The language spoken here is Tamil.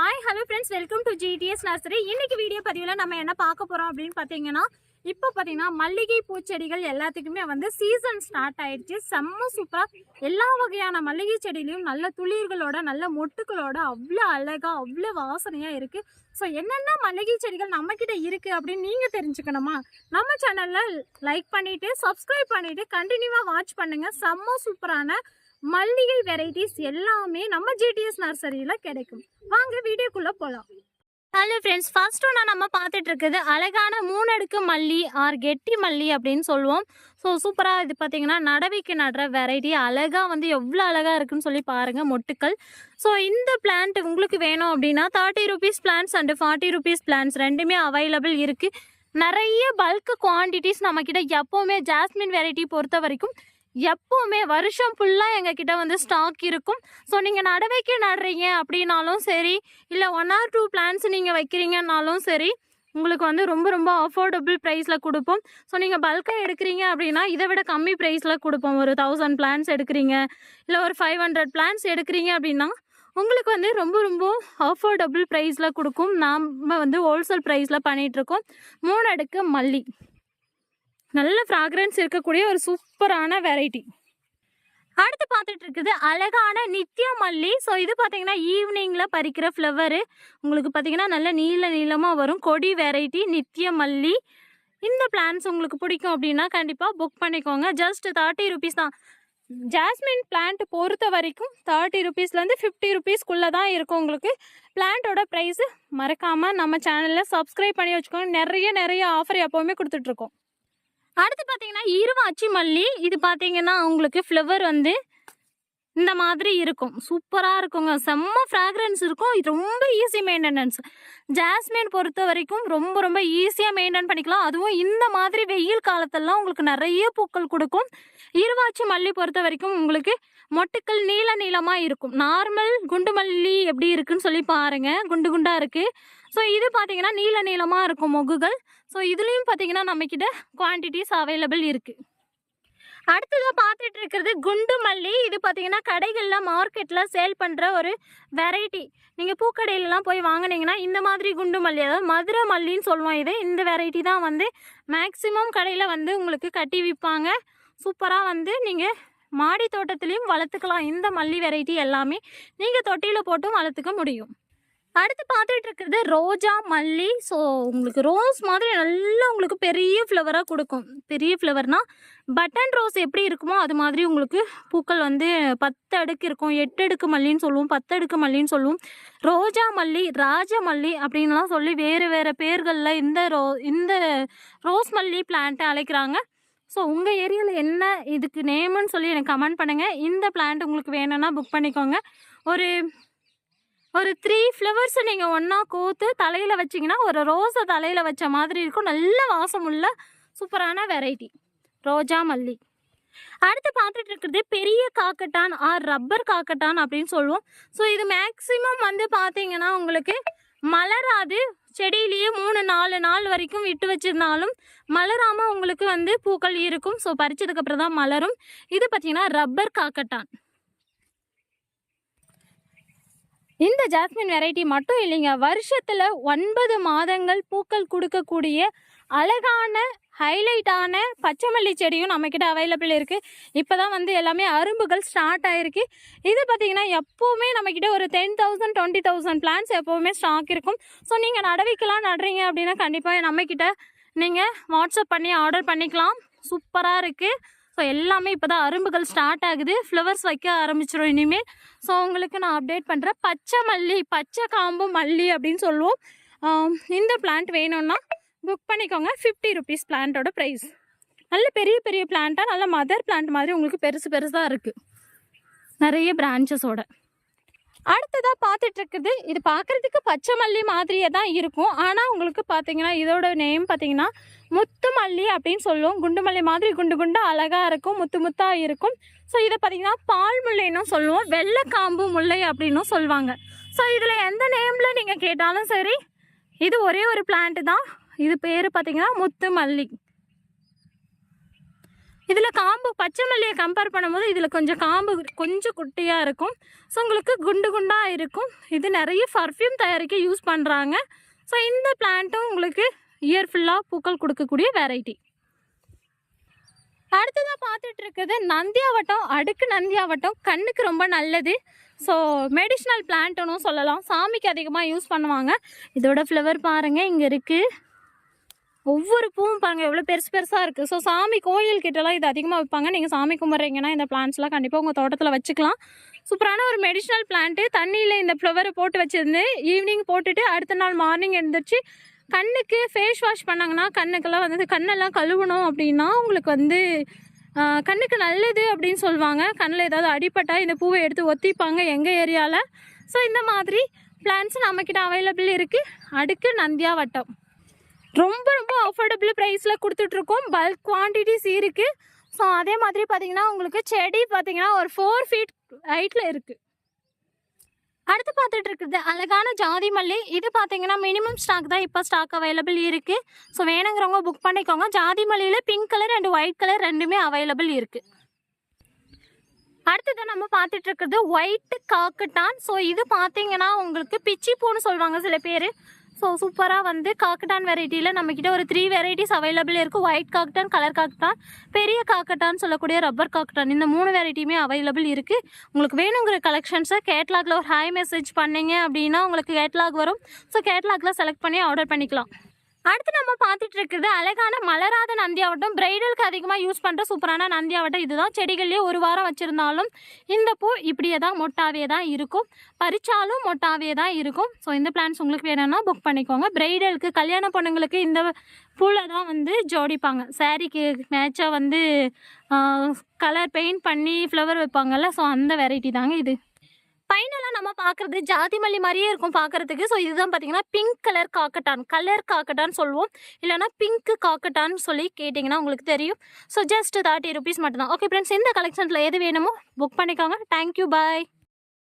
Hi hello friends welcome to GDS nursery இன்னைக்கு வீடியோ பதிவில் நம்ம என்ன பார்க்க போகிறோம் அப்படின்னு பார்த்தீங்கன்னா இப்போ பார்த்தீங்கன்னா மல்லிகை பூச்செடிகள் எல்லாத்துக்குமே வந்து சீசன் ஸ்டார்ட் ஆயிடுச்சு. செம்ம சூப்பராக எல்லா வகையான மல்லிகை செடியிலையும் நல்ல துளிர்களோட நல்ல மொட்டுக்களோட அவ்வளோ அழகாக அவ்வளோ வாசனையாக இருக்குது ஸோ என்னென்ன மல்லிகை செடிகள் நம்மக்கிட்ட இருக்குது அப்படின்னு நீங்கள் தெரிஞ்சுக்கணுமா? நம்ம சேனலில் லைக் பண்ணிவிட்டு சப்ஸ்கிரைப் பண்ணிவிட்டு கண்டினியூவாக வாட்ச் பண்ணுங்கள் செம்ம சூப்பரான மல்லிகை வெரைட்டிஸ் எல்லாமே நம்ம ஜிடிஎஸ் நர்சரியில் கிடைக்கும். வாங்க வீடியோக்குள்ளே போகலாம் ஹலோ ஃப்ரெண்ட்ஸ் ஃபர்ஸ்ட் ஒன்றா நம்ம பார்த்துட்டு இருக்குது அழகான மூணடுக்கு மல்லி ஆர் கெட்டி மல்லி அப்படின்னு சொல்லுவோம். ஸோ சூப்பராக இது பார்த்தீங்கன்னா நடவைக்கு நடுற வெரைட்டி அழகாக வந்து எவ்வளோ அழகாக இருக்குன்னு சொல்லி பாருங்கள் மொட்டுக்கள். ஸோ இந்த பிளான்ட் உங்களுக்கு வேணும் அப்படின்னா thirty rupees plants and forty rupees plants ரெண்டுமே அவைலபிள் இருக்குது நிறைய பல்க் குவான்டிட்டிஸ் நம்மக்கிட்ட எப்போவுமே ஜாஸ்மின் வெரைட்டி பொறுத்த வரைக்கும் எப்போவுமே வருஷம் ஃபுல்லாக எங்ககிட்ட வந்து ஸ்டாக் இருக்கும். ஸோ நீங்கள் நடவைக்கு நடுறீங்க அப்படின்னாலும் சரி இல்லை ஒன் ஆர் டூ பிளான்ஸ் நீங்கள் வைக்கிறீங்கன்னாலும் சரி உங்களுக்கு வந்து ரொம்ப ரொம்ப அஃபோர்டபுள் ப்ரைஸில் கொடுப்போம். ஸோ நீங்கள் பல்காக எடுக்கிறீங்க அப்படின்னா இதை விட கம்மி ப்ரைஸில் கொடுப்போம். ஒரு தௌசண்ட் பிளான்ஸ் எடுக்கிறீங்க இல்லை ஒரு ஃபைவ் ஹண்ட்ரட் பிளான்ஸ் எடுக்கிறீங்க அப்படின்னா உங்களுக்கு வந்து ரொம்ப ரொம்ப அஃபோர்டபுள் ப்ரைஸில் கொடுக்கும். நாம் வந்து ஹோல்சேல் ப்ரைஸில் பண்ணிகிட்ருக்கோம் மூணு அடுக்கு மல்லி. நல்ல ஃப்ராக்ரன்ஸ் இருக்கக்கூடிய ஒரு சூப்பரான வெரைட்டி அடுத்து பார்த்துட்டு இருக்குது அழகான நித்ய மல்லி. ஸோ இது பார்த்தீங்கன்னா ஈவினிங்கில் பறிக்கிற ஃப்ளவரு உங்களுக்கு பார்த்தீங்கன்னா நல்ல நீள நீளமாக வரும். கொடி வெரைட்டி நித்ய மல்லி. இந்த பிளான்ஸ் உங்களுக்கு பிடிக்கும் அப்படின்னா கண்டிப்பாக புக் பண்ணிக்கோங்க. ஜஸ்ட் தேர்ட்டி ருபீஸ் தான். ஜாஸ்மின் பிளான்ட் பொறுத்த வரைக்கும் தேர்ட்டி ருபீஸ்லேருந்து ஃபிஃப்டி ருபீஸ்க்குள்ளே தான் இருக்கும் உங்களுக்கு. பிளான்ட்டோட ப்ரைஸு மறக்காமல் நம்ம சேனலில் சப்ஸ்கிரைப் பண்ணி வச்சுக்கோங்க. நிறைய நிறைய ஆஃபர் எப்போவுமே கொடுத்துட்ருக்கோம் அடுத்து பார்த்தீங்கன்னா இருவாச்சி மல்லி. இது பார்த்தீங்கன்னா உங்களுக்கு ஃப்ளவர் வந்து இந்த மாதிரி இருக்கும். சூப்பராக இருக்குங்க. செம்ம ஃப்ராக்ரன்ஸ் இருக்கும். இது ரொம்ப ஈஸி மெயின்டெனன்ஸ் ஜாஸ்மின் பொறுத்த வரைக்கும் ரொம்ப ரொம்ப ஈஸியாக மெயின்டைன் பண்ணிக்கலாம். அதுவும் இந்த மாதிரி வெயில் காலத்தெல்லாம் உங்களுக்கு நிறைய பூக்கள் கொடுக்கும். இருவாச்சி மல்லி பொறுத்த வரைக்கும் உங்களுக்கு மொட்டுக்கள் நீள நீளமாக இருக்கும். நார்மல் குண்டு மல்லி எப்படி இருக்குன்னு சொல்லி பாருங்கள் குண்டு குண்டாக இருக்குது ஸோ இது பார்த்தீங்கன்னா நீல நீளமாக இருக்கும் மொகுகள். ஸோ இதுலேயும் பார்த்தீங்கன்னா நம்மக்கிட்ட குவான்டிட்டிஸ் அவைலபிள் இருக்குது அடுத்ததாக பார்த்துட்டு இருக்கிறது குண்டு மல்லி இது பார்த்தீங்கன்னா கடைகளில் மார்க்கெட்டில் சேல் பண்ணுற ஒரு வெரைட்டி. நீங்கள் பூக்கடையிலலாம் போய் வாங்கினீங்கன்னா இந்த மாதிரி குண்டு மல்லி அதாவது மதுரை மல்லின்னு சொல்லுவோம் இது இந்த வெரைட்டி தான் வந்து மேக்ஸிமம் கடையில் வந்து உங்களுக்கு கட்டி விற்பாங்க சூப்பராக வந்து நீங்கள் மாடி தோட்டத்துலேயும் வளர்த்துக்கலாம். இந்த மல்லி வெரைட்டி எல்லாமே நீங்கள் தொட்டியில் போட்டும் வளர்த்துக்க முடியும். அடுத்து பார்த்துட்டு இருக்கிறது ரோஜா மல்லி. ஸோ உங்களுக்கு ரோஸ் மாதிரி நல்லா உங்களுக்கு பெரிய ஃப்ளவராக கொடுக்கும். பெரிய ஃப்ளவர்னால் பட்டன் ரோஸ் எப்படி இருக்குமோ அது மாதிரி உங்களுக்கு பூக்கள் வந்து பத்து அடுக்கு இருக்கும். எட்டு அடுக்கு மல்லின்னு சொல்லுவோம் பத்து அடுக்கு மல்லின்னு சொல்லுவோம். ரோஜா மல்லி ராஜ மல்லி அப்படின்லாம் சொல்லி வேறு வேறு பேர்களில் இந்த ரோ இந்த ரோஸ் மல்லி பிளான்ட்டை அழைக்கிறாங்க. ஸோ உங்கள் ஏரியாவில் என்ன இதுக்கு நேமுன்னு சொல்லி எனக்கு கமெண்ட் பண்ணுங்கள் இந்த பிளான்ட் உங்களுக்கு வேணும்னா புக் பண்ணிக்கோங்க. ஒரு ஒரு த்ரீ ஃப்ளவர்ஸை நீங்கள் ஒன்றா கோத்து தலையில் வச்சிங்கன்னா ஒரு ரோஸை தலையில் வச்ச மாதிரி இருக்கும். நல்ல வாசம் உள்ள சூப்பரான வெரைட்டி ரோஜா மல்லி. அடுத்து பார்த்துட்டு இருக்கிறது பெரிய காக்கட்டான் ஆர் ரப்பர் காக்கட்டான் அப்படின்னு சொல்லுவோம். ஸோ இது மேக்ஸிமம் வந்து பார்த்தீங்கன்னா உங்களுக்கு மலராது. செடியிலேயே மூணு நாலு நாள் வரைக்கும் விட்டு வச்சிருந்தாலும் மலராமல் உங்களுக்கு வந்து பூக்கள் இருக்கும். ஸோ பறிச்சதுக்கப்புறம் தான் மலரும். இது பார்த்தீங்கன்னா ரப்பர் காக்கட்டான். இந்த ஜாஸ்மின் வெரைட்டி மட்டும் இல்லைங்க. வருஷத்தில் ஒன்பது மாதங்கள் பூக்கள் கொடுக்கக்கூடிய அழகான ஹைலைட்டான பச்சைமல்லி செடியும் நம்மக்கிட்ட அவைலபிள் இருக்குது இப்போ தான் வந்து எல்லாமே அரும்புகள் ஸ்டார்ட் ஆகிருக்கு இது பார்த்திங்கன்னா எப்போவுமே நம்மக்கிட்ட ஒரு ten thousand twenty thousand plants எப்போவுமே ஸ்டாக் இருக்கும். ஸோ நீங்கள் நடவிக்கலாம் நடுறீங்க அப்படின்னா கண்டிப்பாக நம்மக்கிட்ட நீங்கள் வாட்ஸ்அப் பண்ணி ஆர்டர் பண்ணிக்கலாம். சூப்பராக இருக்குது ஸோ எல்லாமே இப்போ தான் அரும்புகள் ஸ்டார்ட் ஆகுது. ஃப்ளவர்ஸ் வைக்க ஆரம்பிச்சிடும் இனிமேல். ஸோ உங்களுக்கு நான் அப்டேட் பண்ணுறேன் பச்சை மல்லி பச்சை காம்பு மல்லி அப்படின்னு சொல்லுவோம். இந்த பிளான்ட் வேணும்னா புக் பண்ணிக்கோங்க. ஃபிஃப்டி ருபீஸ் பிளான்ட்டோட ப்ரைஸ் நல்ல பெரிய பெரிய பிளான்ட்டாக நல்ல மதர் பிளான்ட் மாதிரி உங்களுக்கு பெருசு பெருசாக இருக்குது நிறைய பிரான்ச்சஸோட அடுத்ததாக பார்த்துட்டு இருக்குது இது பார்க்குறதுக்கு பச்சை மல்லி மாதிரியே தான் இருக்கும். ஆனால் உங்களுக்கு பார்த்தீங்கன்னா இதோட நேம் பார்த்தீங்கன்னா முத்து மல்லி அப்படின்னு சொல்லுவோம். குண்டு மல்லி மாதிரி குண்டு குண்டு அழகாக இருக்கும் முத்து முத்தாக இருக்கும். ஸோ இதை பார்த்தீங்கன்னா பால் முல்லைன்னும் சொல்லுவோம். வெள்ளைக்காம்பு முல்லை அப்படின்னும் சொல்லுவாங்க. ஸோ இதில் எந்த நேமில் நீங்கள் கேட்டாலும் சரி இது ஒரே ஒரு பிளான்ட்டு தான். இது பேர் பார்த்தீங்கன்னா முத்து மல்லி. இதில் காம்பு பச்சை மல்லியை கம்பேர் பண்ணும்போது இதில் கொஞ்சம் காம்பு கொஞ்சம் குட்டியாக இருக்கும். ஸோ உங்களுக்கு குண்டு குண்டாக இருக்கும். இது நிறைய பர்ஃப்யூம் தயாரிக்க யூஸ் பண்ணுறாங்க ஸோ இந்த பிளான்ட்டும் உங்களுக்கு இயர் ஃபுல்லாக பூக்கள் கொடுக்கக்கூடிய வெரைட்டி அடுத்ததாக பார்த்துட்டு இருக்குது நந்தியாவட்டம். அடுக்கு நந்தியாவட்டம். கண்ணுக்கு ரொம்ப நல்லது. ஸோ மெடிஷ்னல் பிளான்ட்டுன்னு சொல்லலாம். சாமிக்கு அதிகமாக யூஸ் பண்ணுவாங்க. இதோட ஃப்ளவர் பாருங்கள் இங்கே இருக்குது ஒவ்வொரு பூவும் பாருங்கள் எவ்வளோ பெருசு பெருசாக இருக்குது ஸோ சாமி கோயில் கிட்டலாம் இது அதிகமாக வைப்பாங்க. நீங்கள் சாமி கும்பிட்றீங்கன்னா இந்த பிளான்ட்ஸ்லாம் கண்டிப்பாக உங்கள் தோட்டத்தில் வச்சுக்கலாம். சூப்பரான ஒரு மெடிஷனல் பிளான்ட்டு தண்ணியில் இந்த ஃப்ளவரை போட்டு வச்சிருந்து ஈவினிங் போட்டுட்டு அடுத்த நாள் மார்னிங் எழுந்திரிச்சு கண்ணுக்கு ஃபேஸ் வாஷ் பண்ணாங்கன்னா கண்ணுக்கெல்லாம் வந்து கண்ணெல்லாம் கழுவணும் அப்படின்னா உங்களுக்கு வந்து கண்ணுக்கு நல்லது அப்படின்னு சொல்லுவாங்க. கண்ணில் ஏதாவது அடிப்பட்டால் இந்த பூவை எடுத்து ஒத்திப்பாங்க எங்கள் ஏரியாவில் ஸோ இந்த மாதிரி பிளான்ஸ் நம்மக்கிட்ட அவைலபிள் இருக்குது அடுக்கு நந்தியா வட்டம் ரொம்ப ரொம்ப அஃபோர்டபுள் ப்ரைஸில் கொடுத்துட்ருக்கோம். பல்க் குவான்டிட்டிஸ் இருக்குது ஸோ அதே மாதிரி பார்த்தீங்கன்னா உங்களுக்கு செடி பார்த்தீங்கன்னா ஒரு ஃபோர் ஃபீட் ஹைட்டில் இருக்குது அடுத்து பார்த்துட்டு இருக்குது அழகான ஜாதி மல்லி. இது பார்த்தீங்கன்னா மினிமம் ஸ்டாக் தான் இப்போ ஸ்டாக் அவைலபிள் இருக்குது ஸோ வேணுங்கிறவங்க புக் பண்ணிக்கோங்க. ஜாதி மல்லியில் pink colour and white colour ரெண்டுமே அவைலபிள் இருக்குது அடுத்தது நம்ம பார்த்துட்டு இருக்கிறது ஒயிட் காக்கட்டான் ஸோ இது பார்த்தீங்கன்னா உங்களுக்கு பிச்சி பூன்னு சொல்லுவாங்க சில பேர். ஸோ சூப்பராக வந்து காக்கட்டான் வெரைட்டியில் நம்மக்கிட்ட ஒரு த்ரீ வெரைட்டிஸ் அவைலபிள் இருக்குது ஒயிட் காக்கட்டான் கலர் காக்கட்டான் பெரிய காக்கட்டான் சொல்லக்கூடிய ரப்பர் காக்கட்டான். இந்த மூணு வெரைட்டியுமே அவைலபிள் இருக்குது உங்களுக்கு வேணுங்கிற கலெக்ஷன்ஸை கேட்லாகில் ஒரு ஹாய் மெசேஜ் பண்ணீங்க அப்படின்னா உங்களுக்கு கேட்லாக் வரும். ஸோ கேட்லாகில் செலக்ட் பண்ணி ஆர்டர் பண்ணிக்கலாம். அடுத்து நம்ம பார்த்துட்டு இருக்கிறது அழகான மலராத நந்தியாவட்டம் பிரைடலுக்கு அதிகமாக யூஸ் பண்ணுற சூப்பரான நந்தியாவட்டம் இதுதான். செடிகள்லேயே ஒரு வாரம் வச்சுருந்தாலும் இந்த பூ இப்படியே தான் மொட்டாவே தான் இருக்கும். பறிச்சாலும் மொட்டாவே தான் இருக்கும். ஸோ இந்த பிளான்ஸ் உங்களுக்கு வேணும்னா புக் பண்ணிக்கோங்க. பிரைடலுக்கு கல்யாண பொண்ணுங்களுக்கு இந்த பூவில் தான் வந்து ஜோடிப்பாங்க. சாரீக்கு மேட்சாக வந்து கலர் பெயிண்ட் பண்ணி ஃப்ளவர் வைப்பாங்கல்ல ஸோ அந்த வெரைட்டி தாங்க இது. ஃபைனலாக நம்ம பார்க்குறது ஜாதி மல்லி மாதிரியே இருக்கும் பார்க்குறதுக்கு ஸோ இதுதான் பார்த்தீங்கன்னா பிங்க் கலர் காக்கட்டான் கலர் காக்கட்டான் சொல்லுவோம். இல்லைனா பிங்க் காக்கட்டான் சொல்லி கேட்டிங்கன்னா உங்களுக்கு தெரியும். ஸோ ஜஸ்ட் தேர்ட்டி ருபீஸ் மட்டும்தான். ஓகே ஃப்ரெண்ட்ஸ் இந்த கலெக்ஷனில் எது வேணுமோ புக் பண்ணிக்கோங்க. Thank you bye